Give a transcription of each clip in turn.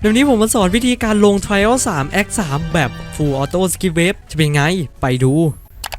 เดี๋ยวนี้ผมมาสอนวิธีการลง Trial 3 Act 3 แบบ Full Auto Skip Wave จะเป็นไง ไปดู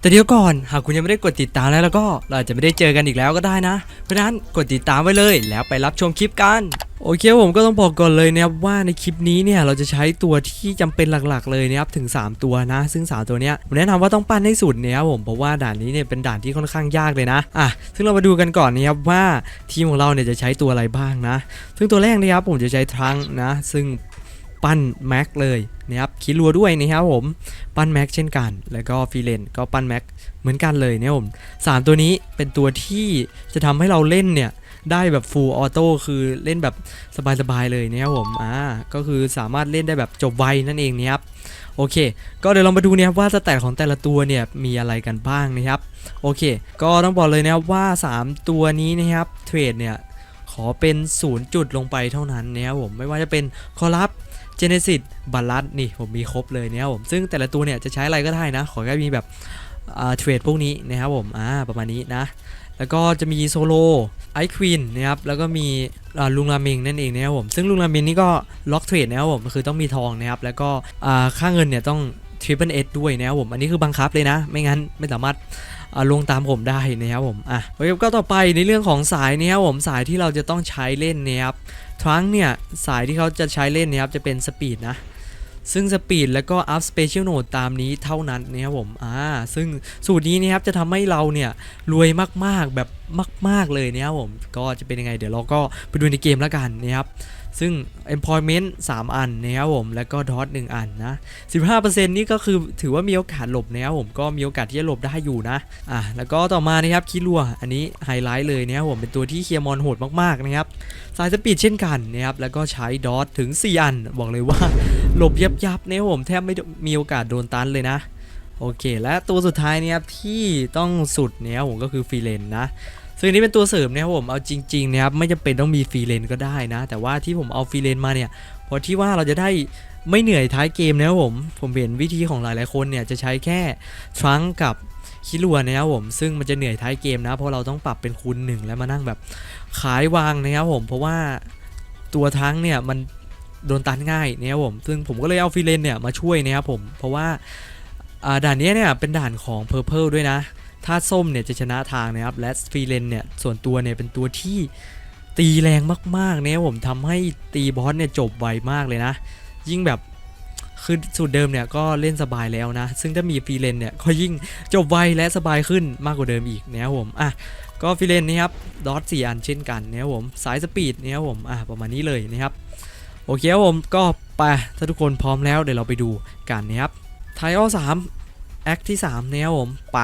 แต่เดี๋ยวก่อน หากคุณยังไม่ได้กดติดตามแล้วแล้วก็ เราจะไม่ได้เจอกันอีกแล้วก็ได้นะ เพราะนั้นกดติดตามไว้เลยแล้วไปรับชมคลิปกัน โอเคผมก็ต้องบอกก่อนเลยนะครับว่าในคลิปนี้เนี่ยเราจะใช้ตัวที่จำเป็นหลักๆ เลยนะครับถึง 3 ตัวนะ ซึ่ง 3 ตัวเนี้ยผมแนะนำว่าต้องปั้นให้สุดเนี่ยครับผมเพราะว่าด่านนี้เนี่ยเป็นด่านที่ค่อนข้างยากเลยนะอะซึ่งเรามาดูกันก่อนนะครับว่าทีมของเราเนี่ยจะใช้ตัวอะไรบ้างนะ ซึ่งตัวแรกนะครับผมจะใช้ทรังนะ ซึ่งปั้นแม็กเลยนะครับคิดรัวด้วยนะครับผมปั้นแม็กเช่นกัน แล้วก็ฟีเลนก็ปั้นแม็กเหมือนกันเลยเนี่ยผมสามตัวนี้เป็นตัวที่จะทำให้เราเล่นเนี่ย ได้แบบ full auto คือเล่นแบบสบายๆเลยนะครับผมอ่าก็คือสามารถเล่นได้แบบจบไวนั่นเองนะครับโอเค ก็เดี๋ยวเรามาดูนะครับว่าสแตทของแต่ละตัวเนี่ยมีอะไรกันบ้างนะครับ โอเค ก็ต้องบอกเลยนะครับว่า 3 ตัวนี้นะครับเทรดเนี่ยขอเป็น0จุดลงไปเท่านั้นนะครับผมไม่ว่าจะเป็นคอรับเจเนซิสบัลลัสนี่ผมมีครบเลยนะครับผมซึ่งแต่ละตัวเนี่ยจะใช้อะไรก็ได้นะ ขอแค่มีแบบเทรดพวกนี้นะครับผมอ่าประมาณนี้นะ แล้วก็จะมีโซโลไอควีนนะครับแล้วก็มีลุงราเมงนั่นเองนะครับผมซึ่งลุงราเมงนี่ก็ล็อกเทรดนะครับผมคือต้องมีทองนะครับแล้วก็อ่าค่าเงินเนี่ยต้องทริปเปิลเอด้วยนะครับผมอันนี้คือบังคับเลยนะ ไม่งั้นไม่สามารถลงตามผมได้นะครับผมอะโอเคก็ต่อไปในเรื่องของสายนะครับผมสายที่เราจะต้องใช้เล่นนะครับทรังเนี่ยสายที่เขาจะใช้เล่นนะครับจะเป็นสปีดนะ ซึ่งสปีดแล้วก็อัพสเปเชียลโนดตามนี้เท่านั้นนะครับผมอ่าซึ่งสูตรนี้นะครับจะทำให้เราเนี่ยรวยมากๆแบบมาก ๆเลยนะครับผมก็จะเป็นยังไงเดี๋ยวเราก็ไปดูในเกมแล้วกันนะครับ ซึ่ง employment 3 อันนะครับผม แล้วก็ dot 1อันนะ 15%นี่ก็คือถือว่ามีโอกาสหลบนะครับผมก็มีโอกาสที่จะหลบได้อยู่นะอะแล้วก็ต่อมานะครับคิรัวอันนี้ไฮไลท์เลยนะครับผมเป็นตัวที่เคียร์มอนโหดมากๆนะครับสายสปีดเช่นกันนะครับแล้วก็ใช้ดอทถึง 4 อัน บอกเลยว่าหลบยับยับๆนะครับผมแทบไม่มีโอกาสโดนตันเลยนะโอเค และตัวสุดท้ายเนี่ยครับที่ต้องสุดเนี่ยผมก็คือฟรีเลนนะ ซึ่งนนี้เป็นตัวเสริมนะครับผมเอาจริงๆนะครับไม่จำเป็นต้องมีฟรีเลนก็ได้นะ แต่ว่าที่ผมเอาฟรีเลนมาเนี่ยเพราะที่ว่าเราจะได้ไม่เหนื่อยท้ายเกมนะครับผมผมเห็นวิธีของหลายๆคนเนี่ยจะใช้แค่ทรังกับคิรัวนะครับผมซึ่งมันจะเหนื่อยท้ายเกมนะเพราะเราต้องปรับเป็นคูณหนึ่งแล้วมานั่งแบบขายวางนะครับผมเพราะว่าตัวทรังเนี่ยมันโดนตันง่ายนะครับผม ซึ่งผมก็เลยเอาฟรีเลนเนี่ยมาช่วยนะครับผม เพราะว่าด่านนี้เนี่ยเป็นด่านของ Purple ด้วยนะ ถ้าส้มเนี่ยจะชนะทางนะครับและฟรีเลนเนี่ยส่วนตัวเนี่ยเป็นตัวที่ตีแรงมากๆเนี่ยผมทำให้ตีบอสเนี่ยจบไวมากเลยนะ ยิ่งแบบคือสูตรเดิมเนี่ยก็เล่นสบายแล้วนะ ซึ่งถ้ามีฟรีเลนเนี่ยก็ยิ่งจบไวและสบายขึ้นมากกว่าเดิมอีกนะครับผมอะก็ฟรีเลนนี่ครับดอทสี่อันเช่นกันนะครับผมสายสปีดนะครับผมอะประมาณนี้เลยนะครับโอเคครับผมก็ไปถ้าทุกคนพร้อมแล้วเดี๋ยวเราไปดูกันนะครับไทออสามแอคที่3นะครับผมไป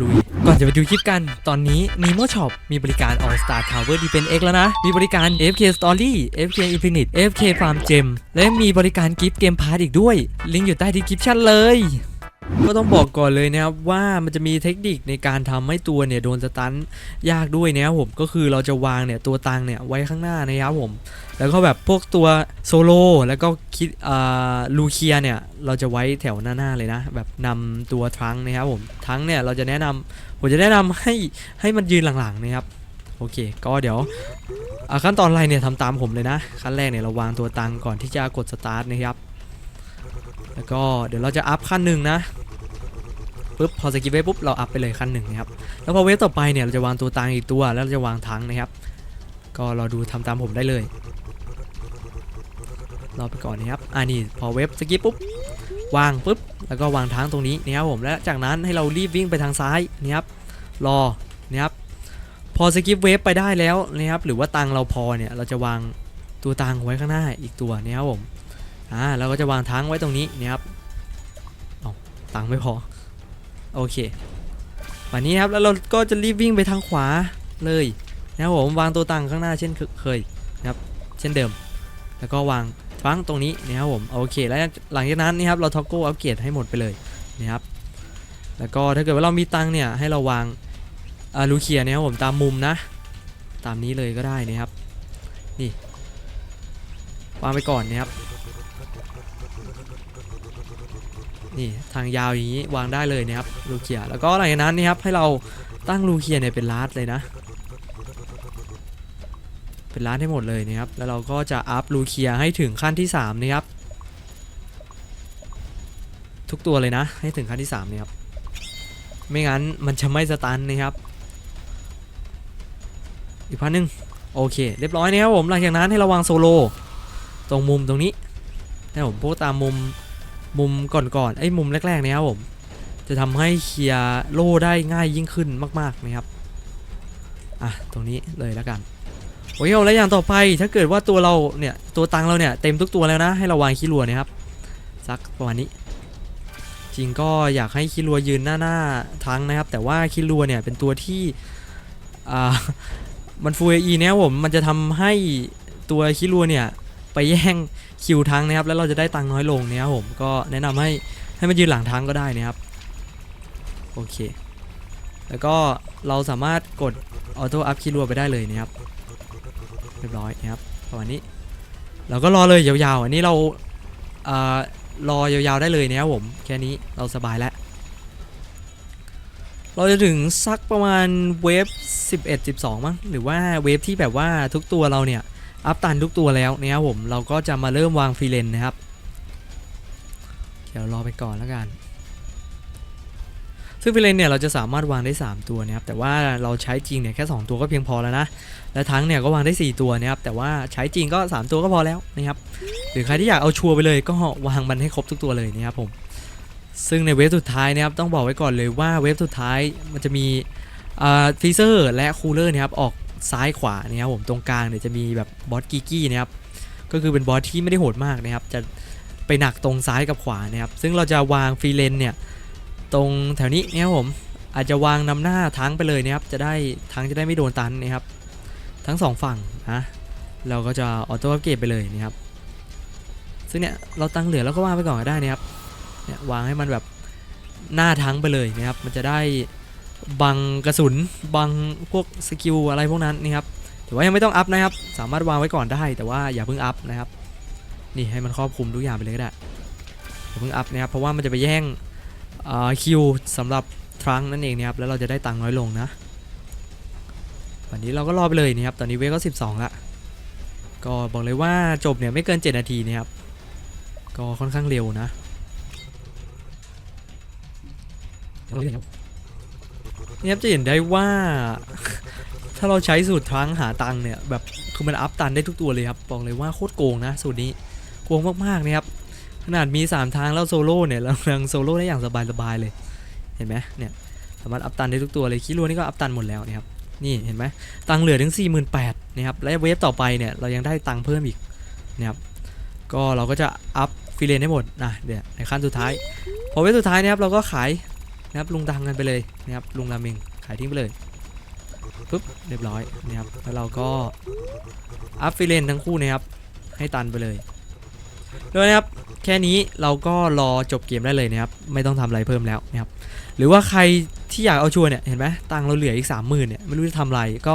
ลุย ก่อนจะไปดูคลิปกัน ตอนนี้ Nemo Shop มีบริการ All Star Tower Defense X แล้วนะ มีบริการ FK Story FK Infinite FK Farm Gem และมีบริการกิฟต์เกมพาร์ทอีกด้วย ลิงก์อยู่ใต้ดีคริปชั่นเลย ก็ต้องบอกก่อนเลยนะครับว่ามันจะมีเทคนิคในการทำให้ตัวเนี่ยโดนสตันยากด้วยนะครับผมก็คือเราจะวางเนี่ยตัวตังเนี่ยไว้ข้างหน้านะครับผม แล้วก็แบบพวกตัวโซโล่แล้วก็คิดอ่าลูเคียเนี่ย เราจะไว้แถวหน้า ๆ เลยนะ แบบนำตัวทรังนะครับผมทรังเนี่ยเราจะแนะนำผมจะแนะนำให้ให้มันยืนหลังๆนะครับ โอเค ก็เดี๋ยวขั้นตอนอะไรเนี่ยทำตามผมเลยนะขั้นแรกเนี่ยเราวางตัวตังก่อนที่จะกดสตาร์ทนะครับแล้วก็เดี๋ยวเราจะอัพขั้นหนึ่งนะปุ๊บพอสกิปเวฟปุ๊บเราอัพไปเลยขั้นหนึ่งนะครับแล้วพอเวฟต่อไปเนี่ยเราจะวางตัวตังอีกตัวแล้วเราจะวางทั้งนะครับ ก็ราดูทำตามผมได้เลย รอไปก่อนนะครับอ่านี่พอเว็บสกิปปุ๊บวางปุ๊บแล้วก็วางทางตรงนี้นะครับผมและจากนั้นให้เรารีบวิ่งไปทางซ้ายนะครับรอนะครับพอสกิปเวฟไปได้แล้วนะครับหรือว่าตังเราพอเนี่ยเราจะวางตัวตังไว้ข้างหน้าอีกตัวนะครับผมอ่าเราก็จะวางทางไว้ตรงนี้นะครับเอาตังไม่พอโอเควันนี้ครับแล้วเราก็จะรีบวิ่งไปทางขวาเลยนะครับผมวางตัวตังข้างหน้าเช่นเคยนะครับเช่นเดิม แล้วก็วาง ฟังตรงนี้นะครับผมโอเคแล้วหลังจากนั้นนี่ครับเราท็อกโก้อัปเกรดให้หมดไปเลยนะครับแล้วก็ถ้าเกิดว่าเรามีตังเนี่ยให้เราวางอาลูเคียนะครับผมตามมุมนะ ตามนี้เลยก็ได้นะครับนี่วางไปก่อนนะครับนี่ทางยาวอย่างนี้วางได้เลยนะครับลูเคียแล้วก็หลังจากนั้นนี่ครับให้เราตั้งลูเคียเนี่ยเป็นลาสเลยนะ เป็นล้านให้หมดเลยนะครับแล้วเราก็จะอัพลูเคียให้ถึงขั้นที่3นะครับทุกตัวเลยนะ ให้ถึงขั้นที่3นะครับไม่งั้นมันจะไม่สตันนะครับ อีกพันหนึ่งโอเค เรียบร้อยนะครับผมหลังจากนั้นให้ระวังโซโลตรงมุมตรงนี้นะผมพวกตามมุมมุมก่อนๆไอ้ยมุมแรกๆนะครับผม จะทำให้เคลียร์โล่ได้ง่ายยิ่งขึ้นมาก ๆนะครับอะตรงนี้เลยแล้วกัน โอเคเอาแล้วอย่างต่อไปถ้าเกิดว่าตัวเราเนี่ยตัวตังเราเนี่ยเต็มทุกตัวแล้วนะให้เราวางคิรัวนะครับสักประมาณนี้ จริงก็อยากให้คิรัวยืนหน้าหน้าทั้งนะครับ แต่ว่าคิรัวเนี่ยเป็นตัวที่อ่ามันฟูเอีเนี่ยผมมันจะทำให้ตัวคิรัวเนี่ยไปแย่งคิวทั้งนะครับ แล้วเราจะได้ตังน้อยลงเนี่ยครับผมก็แนะนำให้ให้มันยืนหลังทั้งก็ได้นะครับโอเค แล้วก็เราสามารถกดออโต้อัพคิรัวไปได้เลยนะครับ เรียบร้อยนะครับประมาณนี้ เราก็รอเลยยาวๆ อันนี้เราเอ่อรอยาวๆได้เลยนะครับผมแค่นี้เราสบายแล้ว เราจะถึงสักประมาณเวฟ11 12 มั้งหรือว่าเวฟที่แบบว่าทุกตัวเราเนี่ยอัพตันทุกตัวแล้วนะครับผมเราก็จะมาเริ่มวางฟรีเลนนะครับ เดี๋ยวรอไปก่อนแล้วกัน ซึ่งฟรีเลนเนี่ยเราจะสามารถวางได้ 3 ตัวนะครับแต่ว่าเราใช้จริงเนี่ยแค่ 2 ตัวก็เพียงพอแล้วนะและทั้งเนี่ยก็วางได้ 4 ตัวนะครับแต่ว่าใช้จริงก็ 3 ตัวก็พอแล้วนะครับหรือใครที่อยากเอาชัวร์ไปเลยก็วางมันให้ครบทุกตัวเลยนะครับผมซึ่งในเวฟสุดท้ายนะครับต้องบอกไว้ก่อนเลยว่าเวฟสุดท้ายมันจะมีฟีเซอร์และคูลเลอร์นะครับออกซ้ายขวานะครับผมตรงกลางเนี่ยจะมีแบบบอสกิกี้นะครับก็คือเป็นบอสที่ไม่ได้โหดมากนะครับจะไปหนักตรงซ้ายกับขวานะครับซึ่งเราจะวางฟรีเลนเนี่ย ตรงแถวนี้นะครับผมอาจจะวางนำหน้าทั้งไปเลยนะครับ จะได้ทั้งจะได้ไม่โดนตันนะครับ ทั้งสองฝั่งนะเราก็จะออโต้อัปเกรดไปเลยนะครับ ซึ่งเนี่ยเราตั้งเหลือแล้วก็วางไปก่อนก็ได้นะครับเนี่ยวางให้มันแบบหน้าทั้งไปเลยนะครับ มันจะได้บังกระสุนบังพวกสกิลอะไรพวกนั้นนะครับแต่ว่ายังไม่ต้องอัพนะครับ สามารถวางไว้ก่อนได้ แต่ว่าอย่าเพิ่งอัพนะครับ นี่ให้มันครอบคลุมทุกอย่างไปเลยก็ได้อย่าเพิ่งอัพนะครับเพราะว่ามันจะไปแย่ง คิวสำหรับทรังนั่นเองนะครับแล้วเราจะได้ตังค์น้อยลงนะวันนี้เราก็รอไปเลยนะครับตอนนี้เวก็ 12ละก็บอกเลยว่าจบเนี่ยไม่เกิน 7 นาทีนะครับก็ค่อนข้างเร็วนะเนี่ครับจะเห็นได้ว่า ถ้าเราใช้สูตรทรังหาตังค์เนี่ยแบบคือมันอัพตันได้ทุกตัวเลยครับบอกเลยว่าโคตรโกงนะสูตรนี้โกงมากๆนะครับ ขนาดมี 3 ทางแล้วโซโล่เนี่ยเรายังโซโล่ได้อย่างสบายๆเลย เห็นไหมเนี่ยสามารถอัพตันได้ทุกตัวเลยคิรัวนี่ก็อัพตันหมดแล้วนะครับนี่เห็นไหมตังเหลือถึง 48,000นะครับและเวฟต่อไปเนี่ยเรายังได้ตังเพิ่มอีกนะครับก็เราก็จะอัพฟรีเลนให้หมดนะเดี๋ยวในขั้นสุดท้าย พอเวฟสุดท้ายนะครับเราก็ขายนะครับลุงตังกันไปเลยนะครับลุงราเมงขายทิ้งไปเลยปุ๊บเรียบร้อยนะครับแล้วเราก็อัพฟรีเลนทั้งคู่นะครับให้ตันไปเลย โดยนะครับแค่นี้เราก็รอจบเกมได้เลยนะครับไม่ต้องทำอะไรเพิ่มแล้วนะครับหรือว่าใครที่อยากเอาชัวร์เนี่ยเห็นไหมตังเราเหลืออีกสามหมื่นเนี่ยไม่รู้จะทำอะไรก็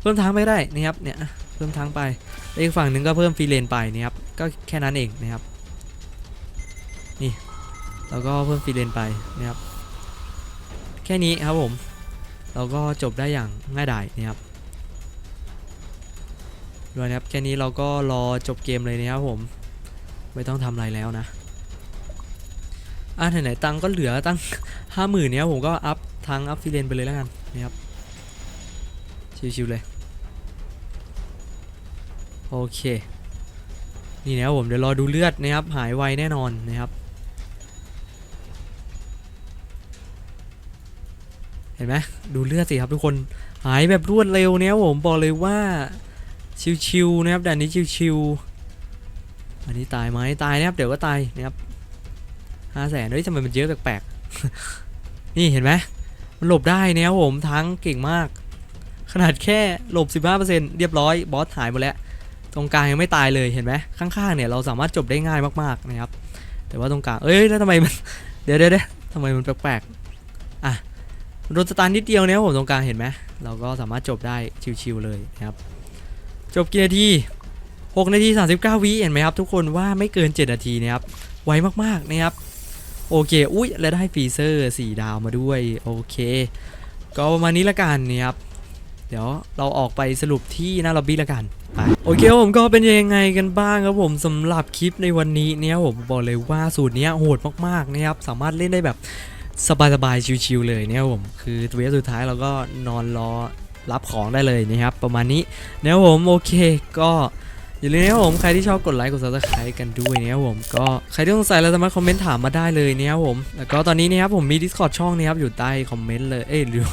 เพิ่มทังไปได้นะครับเนี่ยเพิ่มทังไปอีกฝั่งหนึ่งก็เพิ่มฟรีเลนไปนะครับก็แค่นั้นเองนะครับนี่เราก็เพิ่มฟรีเลนไปนะครับแค่นี้ครับผมเราก็จบได้อย่างง่ายดายนะครับด้วยนะครับแค่นี้เราก็รอจบเกมเลยนะครับผม ไม่ต้องทำอะไรแล้วนะอะไหนๆตังก็เหลือตั้งห้าหมื่นเนี้ยผมก็อัพทางอัพฟิเลนไปเลยแล้วกันนะครับชิวๆเลยโอเคนี่นะครับผมเดี๋ยวรอดูเลือดนะครับหายไวแน่นอนนะครับเห็นไหมดูเลือดสิครับทุกคนหายแบบรวดเร็วเนี่ยผมบอกเลยว่าชิวๆนะครับด่านนี้ชิวๆ อันนี้ตายไหมตายนะครับเดี๋ยวก็ตายนะครับห้าแสนเฮ้ยทำไมมันเยอะแปลกๆนี่เห็นไหมมันหลบได้เนี่ยครับผมทั้งเก่งมาก ขนาดแค่หลบ 15%เรียบร้อยบอสหายหมดแล้ว ตรงกลางยังไม่ตายเลยเห็นไหมข้างๆเนี่ยเราสามารถจบได้ง่ายมากๆนะครับ แต่ว่าตรงกลางเอ้ยแล้วทำไมมันเดี๋ยวเดี๋ยวทำไมมันแปลกๆอะโดนสตาร์ทนิดเดียวเนี่ยผมตรงกลางเห็นไหมเราก็สามารถจบได้ชิวๆเลยนะครับ จบกี่นาที 6นาที39วิเห็นไหมครับทุกคนว่าไม่เกิน 7 นาทีนะครับไวมากๆนะครับโอเคอุ้ยแล้วได้ฟีเซอร์4ดาวมาด้วยโอเค ก็ประมาณนี้ละกันนะครับเดี๋ยวเราออกไปสรุปที่หน้าล็อบบี้ละกันไปโอเคผมก็เป็นยังไงกันบ้างครับผมสำหรับคลิปในวันนี้เนี่ยผมบอกเลยว่าสูตรเนี้ยโหดมากๆนะครับสามารถเล่นได้แบบสบายๆชิวๆเลยเนี่ยผมคือเวสุดท้ายเราก็นอนรอรับของได้เลยนะครับประมาณนี้เนี่ยผมโอเคก็ อย่าลืมนะครับผมใครที่ชอบกดไลค์กด subscribe กันด้วยนะครับผมก็ใครที่สงสัยเราสามารถคอมเมนต์ถามมาได้เลยนะครับผมแล้วก็ตอนนี้นะครับผมมี Discord ช่องนะครับอยู่ใต้คอมเมนต์เลยเอ้ยอ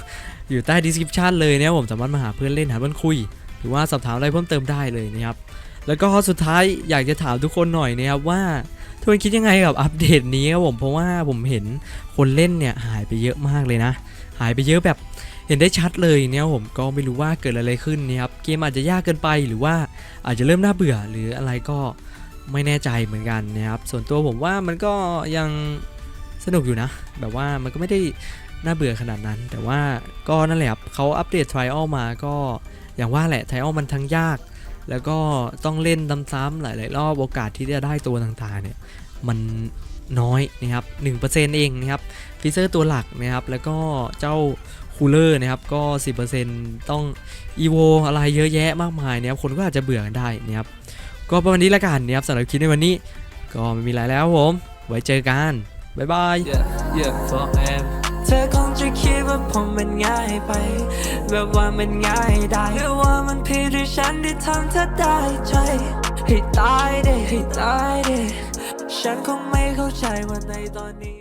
อยู่ใต้ description เลยนะครับผมสามารถมาหาเพื่อนเล่นหาเพื่อนคุย หรือว่าสอบถามอะไรเพิ่มเติมได้เลยนะครับแล้วก็สุดท้ายอยากจะถามทุกคนหน่อยนะครับว่าทุกคนคิดยังไงกับอัปเดตนี้ครับผมเพราะว่าผมเห็นคนเล่นเนี่ยหายไปเยอะมากเลยนะ หายไปเยอะแบบ เห็นได้ชัดเลยเนี่ยผมก็ไม่รู้ว่าเกิดอะไรขึ้นนะครับเกมอาจจะยากเกินไปหรือว่าอาจจะเริ่มน่าเบื่อหรืออะไรก็ไม่แน่ใจเหมือนกันนะครับส่วนตัวผมว่ามันก็ยังสนุกอยู่นะ แบบว่ามันก็ไม่ได้น่าเบื่อขนาดนั้น แต่ว่าก็นั่นแหละครับเขาอัปเดต Trial มาก็อย่างว่าแหละไทออมันทั้งยาก แล้วก็ต้องเล่นซ้ำๆหลายๆรอบโอกาสที่จะได้ตัวต่างๆเนี่ยมันน้อยนะครับ1%เองนะครับฟิเซอร์ตัวหลักนะครับแล้วก็เจ้า คูลเลอร์นะครับก็ 10%ต้องอีโวอะไรเยอะแยะมากมายนะครับคนก็อาจจะเบื่อกันได้นะครับก็ประมาณนี้ละกันนะครับสำหรับคลิปในวันนี้ ก็ไม่มีอะไรแล้วครับผม ไว้เจอกัน บ๊ายบาย yeah, yeah, forever เธอคงจะคิดว่าผมมันง่ายไป แบบว่ามันง่ายได้หรือว่ามันผิดที่ฉันที่ทำเธอได้ใจให้ตายเด้ให้ตายเด้ฉันคงไม่เข้าใจว่าในตอนนี้